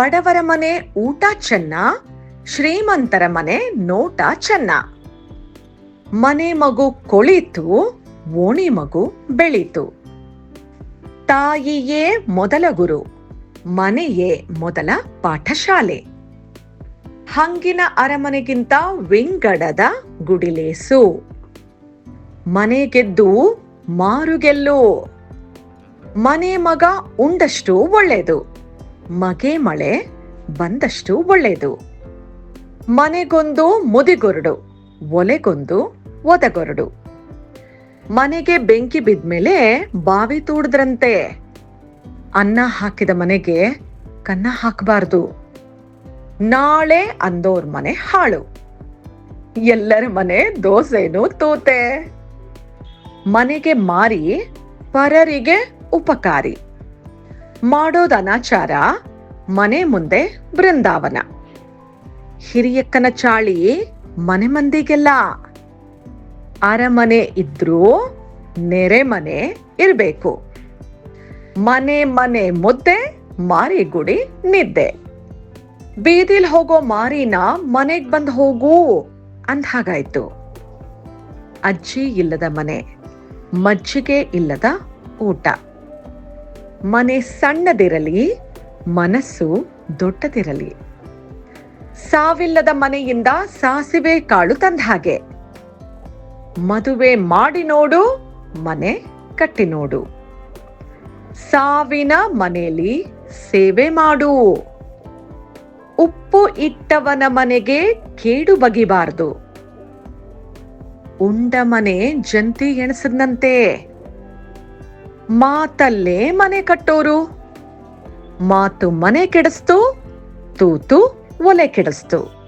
ಬಡವರ ಮನೆ ಊಟ ಚೆನ್ನ, ಶ್ರೀಮಂತರ ಮನೆ ನೋಟ ಚೆನ್ನ. ಮನೆ ಮಗು ಕೊಳಿತು, ಓಣಿ ಮಗು ಬೆಳಿತು. ತಾಯಿಯೇ ಮೊದಲ ಗುರು, ಮನೆಯೇ ಮೊದಲ ಪಾಠಶಾಲೆ. ಹಂಗಿನ ಅರಮನೆಗಿಂತ ವಿಂಗಡದ ಗುಡಿಲೇಸು. ಮನೆ ಗೆದ್ದು ಮಾರು ಗೆಲ್ಲು. ಮನೆ ಮಗ ಉಂಡಷ್ಟು ಒಳ್ಳೆಯದು ಮಗೆ ಮಳೆ ಬಂದಷ್ಟು ಒಳ್ಳೆಯದು. ಮನೆಗೊಂದು ಮುದಿಗೊರಡು, ಒಲೆಗೊಂದು ಒದಗೊರಡು. ಮನೆಗೆ ಬೆಂಕಿ ಬಿದ್ಮೇಲೆ ಬಾವಿ ತೂಡದ್ರಂತೆ. ಅನ್ನ ಹಾಕಿದ ಮನೆಗೆ ಕನ್ನ ಹಾಕಬಾರ್ದು. ನಾಳೆ ಅಂದೋರ್ ಮನೆ ಹಾಳು. ಎಲ್ಲರ ಮನೆ ದೋಸೆನು ತೂತೆ. ಮನೆಗೆ ಮಾರಿ ಪರರಿಗೆ ಉಪಕಾರಿ. ಮಾಡೋದ ಅನಾಚಾರ ಮನೆ ಮುಂದೆ ಬೃಂದಾವನ. ಹಿರಿಯಕ್ಕನ ಚಾಳಿ ಮನೆ ಮಂದಿಗೆಲ್ಲ. ಅರಮನೆ ಇದ್ರೂ ನೆರೆ ಮನೆ ಇರಬೇಕು. ಮನೆ ಮನೆ ಮುದ್ದೆ ಮಾರಿ ಗುಡಿ ನಿದ್ದೆ. ಬೀದಿಲ್ ಹೋಗೋ ಮಾರಿನ ಮನೆಗ್ ಬಂದ್ ಹೋಗು ಅಂದ ಹಾಗಾಯ್ತು. ಅಜ್ಜಿ ಇಲ್ಲದ ಮನೆ, ಮಜ್ಜಿಗೆ ಇಲ್ಲದ ಊಟ. ಮನೆ ಸಣ್ಣದಿರಲಿ, ಮನಸ್ಸು ದೊಡ್ಡದಿರಲಿ. ಸಾವಿಲ್ಲದ ಮನೆಯಿಂದ ಸಾಸಿವೆ ಕಾಳು ತಂದ ಹಾಗೆ. ಮದುವೆ ಮಾಡಿ ನೋಡು, ಮನೆ ಕಟ್ಟಿ ನೋಡು. ಸಾವಿನ ಮನೆಯಲ್ಲಿ ಸೇವೆ ಮಾಡು. ಉಪ್ಪು ಇಟ್ಟವನ ಮನೆಗೆ ಕೇಡು ಬಗಿಬಾರದು. ಉಂಡ ಮನೆ ಜಂತಿ ಎಣಸದಂತೆ ಮಾತಲ್ಲೇ ಮನೆ ಕಟ್ಟೋರು. ಮಾತು ಮನೆ ಕೆಡಿಸ್ತು ತೂತು ಒಲೆ ಕೆಡಿಸ್ತು.